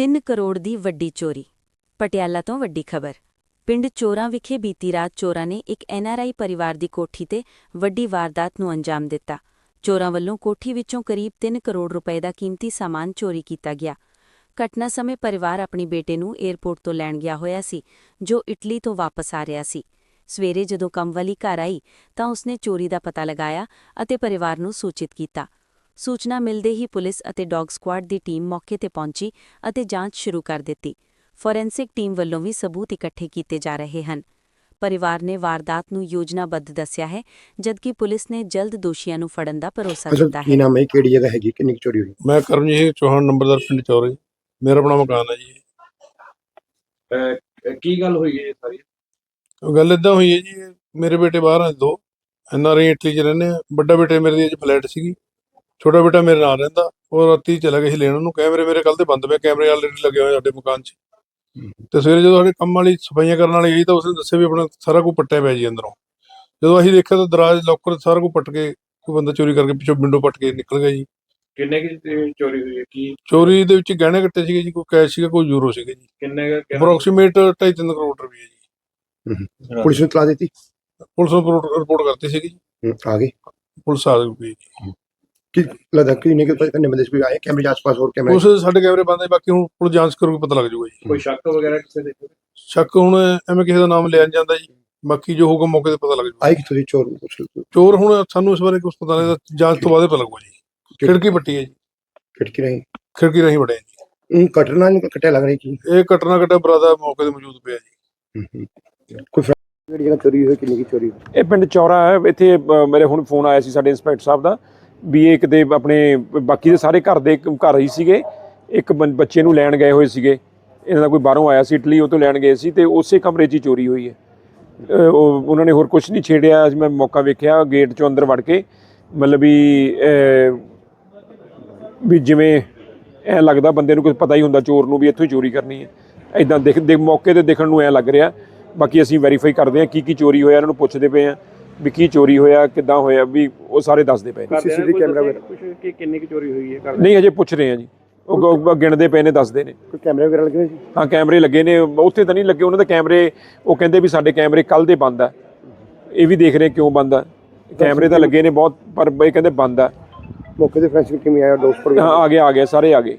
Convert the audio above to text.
3 ਕਰੋੜ ਦੀ ਵੱਡੀ ਚੋਰੀ। ਪਟਿਆਲਾ ਤੋਂ ਵੱਡੀ ਖਬਰ। ਪਿੰਡ ਚੋਰਾਂ ਵਿਖੇ ਬੀਤੀ ਰਾਤ ਚੋਰਾਂ ਨੇ ਇੱਕ ਐਨਆਰਆਈ ਪਰਿਵਾਰ ਦੀ ਕੋਠੀ ਤੇ ਵੱਡੀ ਵਾਰਦਾਤ ਨੂੰ ਅੰਜਾਮ ਦਿੱਤਾ। ਚੋਰਾਂ ਵੱਲੋਂ ਕੋਠੀ ਵਿੱਚੋਂ ਕਰੀਬ 3 ਕਰੋੜ ਰੁਪਏ ਦਾ ਕੀਮਤੀ ਸਾਮਾਨ ਚੋਰੀ ਕੀਤਾ ਗਿਆ। ਘਟਨਾ ਸਮੇਂ ਪਰਿਵਾਰ ਆਪਣੀ ਬੇਟੇ ਨੂੰ ਏਅਰਪੋਰਟ ਤੋਂ ਲੈਣ ਗਿਆ ਹੋਇਆ ਸੀ, ਜੋ ਇਟਲੀ ਤੋਂ ਵਾਪਸ ਆ ਰਿਹਾ ਸੀ। ਸਵੇਰੇ ਜਦੋਂ ਕੰਮ ਵਾਲੀ ਘਰ ਆਈ, ਤਾਂ ਉਸਨੇ ਚੋਰੀ ਦਾ ਪਤਾ ਲਗਾਇਆ ਅਤੇ ਪਰਿਵਾਰ ਨੂੰ ਸੂਚਿਤ ਕੀਤਾ। ਸੂਚਨਾ ਮਿਲਦੇ ਹੀ ਪੁਲਿਸ ਅਤੇ ਡੌਗ ਸਕੁਆਡ ਦੀ ਟੀਮ ਮੌਕੇ ਤੇ ਪਹੁੰਚੀ ਅਤੇ ਜਾਂਚ ਸ਼ੁਰੂ ਕਰ ਦਿੱਤੀ। ਫੋਰੈਂਸਿਕ ਟੀਮ ਵੱਲੋਂ ਵੀ ਸਬੂਤ ਇਕੱਠੇ ਕੀਤੇ ਜਾ ਰਹੇ ਹਨ। ਪਰਿਵਾਰ ਨੇ ਵਾਰਦਾਤ ਨੂੰ ਯੋਜਨਾਬੱਧ ਦੱਸਿਆ ਹੈ ਜਦਕਿ ਪੁਲਿਸ ਨੇ ਜਲਦ ਦੋਸ਼ੀਆਂ ਨੂੰ ਫੜਨ ਦਾ ਭਰੋਸਾ ਦਿੱਤਾ ਕੀ ਹੈ ਨਾਮ ਹੈ? ਕਿਹੜੀ ਜਗ੍ਹਾ ਹੈਗੀ? ਕਿੰਨੀ ਕੁ ਚੋਰੀ ਹੋਈ? ਮੈਂ ਕਰਮਜੀਤ ਚੌਹਾਨ ਨੰਬਰਦਾਰ ਪਿੰਡ ਚੌਰੇ। ਮੇਰਾ ਆਪਣਾ ਮਕਾਨ ਹੈ ਜੀ ਅਹ ਕੀ ਗੱਲ ਹੋਈ ਹੈ ਸਾਰੀ? ਉਹ ਗੱਲ ਇਦਾਂ ਹੋਈ ਹੈ ਜੀ ਮੇਰੇ ਬੇਟੇ ਬਾਹਰ ਆ ਦੋ। ਐਨਆਰਆਈ ਇਟਲੀ 'ਚ ਰਹਿੰਦੇ ਆ। ਵੱਡਾ ਬੇਟੇ ਮੇਰੇ ਦੀ ਅੱਜ ਫਲੈਟ ਸੀਗੀ। ਛੋਟਾ ਬੇਟਾ ਮੇਰੇ ਨਾਲ ਰਹਿੰਦਾ ਉਹ ਰਾਤੀ ਚਲਾ ਗਿਆ ਸੀ ਲੈਣ ਉਹਨੂੰ ਕੈਮਰੇ ਮੇਰੇ ਕੱਲ ਤੇ ਬੰਦ ਪਏ ਕੈਮਰੇ ਆਲਰੇਡੀ ਲੱਗੇ ਹੋਏ ਸਾਡੇ ਮਕਾਨ 'ਚ। ਤੇ ਸਵੇਰੇ ਜਦੋਂ ਸਾਡੇ ਕੰਮ ਵਾਲੀ ਸਫਾਈਆਂ ਕਰਨ ਵਾਲੀ ਆਈ ਤਾਂ ਉਸਨੇ ਦੱਸਿਆ ਵੀ ਆਪਣਾ ਸਾਰਾ ਕੁਝ ਪੱਟਿਆ ਪਿਆ ਜੀ ਅੰਦਰੋਂ। ਜਦੋਂ ਅਸੀਂ ਦੇਖਿਆ ਤਾਂ ਦਰਾਜ ਲੋਕਰ ਸਾਰਾ ਕੁਝ ਪੱਟ ਕੇ ਕੋਈ ਬੰਦਾ ਚੋਰੀ ਕਰਕੇ ਪਿੱਛੋਂ ਵਿੰਡੋ ਪੱਟ ਕੇ ਨਿਕਲ ਗਿਆ ਜੀ। ਕਿੰਨੇ ਕੀ ਚੋਰੀ ਹੋਈ ਹੈ? ਕੀ ਚੋਰੀ ਦੇ ਵਿੱਚ ਗਹਿਣੇ ਕੱਟੇ ਸੀਗੇ ਜੀ ਕੋਈ ਕੈਸ਼ ਸੀਗਾ ਕੋਈ ਯੂਰੋ ਸੀਗੇ ਜੀ। ਕਿੰਨੇ ਕਿੰਨਾ- ਅਪਰੋਕਸੀਮੇਟ 2.5 ਕਰੋੜ ਰੁਪਏ ਜੀ। ਪੁਲਿਸ ਨੂੰ ਇਤਲਾ ਦਿੱਤੀ? ਪੁਲਿਸ ਨੂੰ ਰਿਪੋਰਟ ਕਰਤੀ ਸੀਗੀ ਆ ਗਏ। ਪੁਲਿਸ ਆ ਗਈ। ਜੀ ਕਿ ਲੱਗਦਾ ਕਿ ਨਹੀਂ ਕਿ ਕਰਨੇ ਬੰਦੇ ਕੋਈ ਆਏ ਕੈਮਰੇ ਦੇ ਆਸ-ਪਾਸ ਹੋਰ ਕੈਮਰੇ ਉਸ ਸਾਡੇ ਕੈਮਰੇ ਬੰਦ ਹੈ ਬਾਕੀ ਹੁਣ ਪੁਲਿਸ ਜਾਂਚ ਕਰੂਗੀ ਪਤਾ ਲੱਗ ਜਾਊਗਾ ਜੀ। ਕੋਈ ਸ਼ੱਕ ਵਗੈਰਾ ਕਿਸੇ ਦੇ? ਸ਼ੱਕ ਹੁਣ ਐਵੇਂ ਕਿਸੇ ਦਾ ਨਾਮ ਲਿਆ ਨੀ ਜਾਂਦਾ ਜੀ। ਬਾਕੀ ਜੋ ਹੋਊਗਾ ਮੌਕੇ ਤੇ ਪਤਾ ਲੱਗ ਜਾਊਗਾ। ਆਏ ਕਿੱਥੋਂ ਦੀ ਚੋਰ ਨੂੰ? ਚੋਰ? ਹੁਣ ਸਾਨੂੰ ਇਸ ਬਾਰੇ ਕੁਝ ਪਤਾ ਨਹੀਂ ਜਾਂਚ ਤੋਂ ਬਾਅਦ ਹੀ ਪਤਾ ਲੱਗੂਗਾ ਜੀ। ਖਿੜਕੀ ਪੱਟੀ ਹੈ ਜੀ। ਖਿੜਕੀ ਨਹੀਂ ਖਿੜਕੀ ਰਾਹੀਂ ਵੜਿਆ ਜੀ। ਹੂੰ, ਕਟਰ ਨਾਲ ਕਟਿਆ ਲੱਗ ਰਹੀ ਕੀ? ਇਹ ਕਟਣਾ ਕਟਾ ਬਰਾਦਾ ਮੌਕੇ ਤੇ ਮੌਜੂਦ ਪਿਆ ਜੀ। ਹੂੰ, ਹੂੰ। ਕੋਈ ਫ਼ਰਕ ਕਿਹੜੀ ਜਗ੍ਹਾ ਚੋਰੀ ਹੋਈ ਕਿੰਨੀ ਕੀ ਚੋਰੀ ਹੋਈ? ਇਹ ਪਿੰਡ ਚੌਰਾ ਹੈ। ਇੱਥੇ ਅ, ਮੇਰੇ ਹੁਣ ਫੋਨ ਆਇਆ ਸੀ ਸਾਡੇ ਇੰਸਪੈਕਟਰ ਸਾਹਿਬ ਦਾ। ਵੀ ਇਹ ਕਿਤੇ ਆਪਣੇ ਬਾਕੀ ਦੇ ਸਾਰੇ ਘਰ ਦੇ ਘਰ ਹੀ ਸੀਗੇ, ਇੱਕ ਬੰ- ਬੱਚੇ ਨੂੰ ਲੈਣ ਗਏ ਹੋਏ ਸੀਗੇ। ਇਹਨਾਂ ਦਾ ਕੋਈ ਬਾਹਰੋਂ ਆਇਆ ਸੀ ਇਟਲੀ, ਉਹ ਤੋਂ ਲੈਣ ਗਏ ਸੀ ਤੇ ਉਸੇ ਕਮਰੇ 'ਚ ਹੀ ਚੋਰੀ ਹੋਈ ਹੈ। ਉਹ, ਉਹਨਾਂ ਨੇ ਹੋਰ ਕੁਝ ਨਹੀਂ ਛੇੜਿਆ, ਅੱਜ ਮੈਂ ਮੌਕਾ ਵੇਖਿਆ ਗੇਟ 'ਚੋਂ ਅੰਦਰ ਵੜ ਕੇ। ਮਤਲਬ ਵੀ ਵੀ ਜਿਵੇਂ ਐ ਲੱਗਦਾ ਬੰਦੇ ਨੂੰ ਕੁਝ ਪਤਾ ਹੀ ਹੁੰਦਾ ਚੋਰ ਨੂੰ ਵੀ ਇੱਥੋਂ ਹੀ ਚੋਰੀ ਕਰਨੀ ਹੈ। ਐਦਾਂ ਦੇਖ, ਦੇ ਮੌਕੇ ਤੇ ਦੇਖਣ ਨੂੰ ਐ ਲੱਗ ਰਿਹਾ। ਬਾਕੀ ਅਸੀਂ ਵੈਰੀਫਾਈ ਕਰਦੇ ਹਾਂ ਕੀ ਕੀ ਚੋਰੀ ਹੋਇਆ, ਇਹਨਾਂ ਨੂੰ ਪੁੱਛਦੇ ਪਏ ਹਾਂ। ਵੀ ਕੀ ਚੋਰੀ ਹੋਇਆ ਕਿੱਦਾਂ ਹੋਇਆ ਵੀ ਉਹ ਸਾਰੇ ਦੱਸਦੇ ਪਏ ਨੇ। CCTV ਕੈਮਰਾ ਵਗੈਰਾ? ਕੁਝ ਕਿ ਕਿੰਨੀ ਕੁ ਚੋਰੀ ਹੋਈ ਹੈ ਨਹੀਂ ਅਜੇ ਪੁੱਛ ਰਹੇ ਹਾਂ ਜੀ। ਉਹ ਗ- ਗਿਣਦੇ ਪਏ ਨੇ ਦੱਸਦੇ ਨੇ। ਕੋਈ ਕੈਮਰੇ ਵਗੈਰਾ ਲੱਗੇ ਹੋਏ ਸੀ? ਹਾਂ ਕੈਮਰੇ ਲੱਗੇ ਨੇ। ਉੱਥੇ ਤਾਂ ਨਹੀਂ ਲੱਗੇ ਉਹਨਾਂ ਦੇ ਕੈਮਰੇ ਉਹ ਕਹਿੰਦੇ ਵੀ ਸਾਡੇ ਕੈਮਰੇ ਕੱਲ ਦੇ ਬੰਦ ਆ। ਇਹ ਵੀ ਦੇਖ ਰਹੇ ਕਿਉਂ ਬੰਦ ਆ। ਕੈਮਰੇ ਤਾਂ ਲੱਗੇ ਨੇ ਬਹੁਤ ਪਰ ਇਹ ਕਹਿੰਦੇ ਬੰਦ ਆ। ਮੌਕੇ ਤੇ ਫੈਂਸਿੰਗ ਕਿਵੇਂ ਆਇਆ ਦੋਸਤ ਪਰ ਹਾਂ ਆ ਗਏ ਆ ਗਏ ਸਾਰੇ ਆ ਗਏ।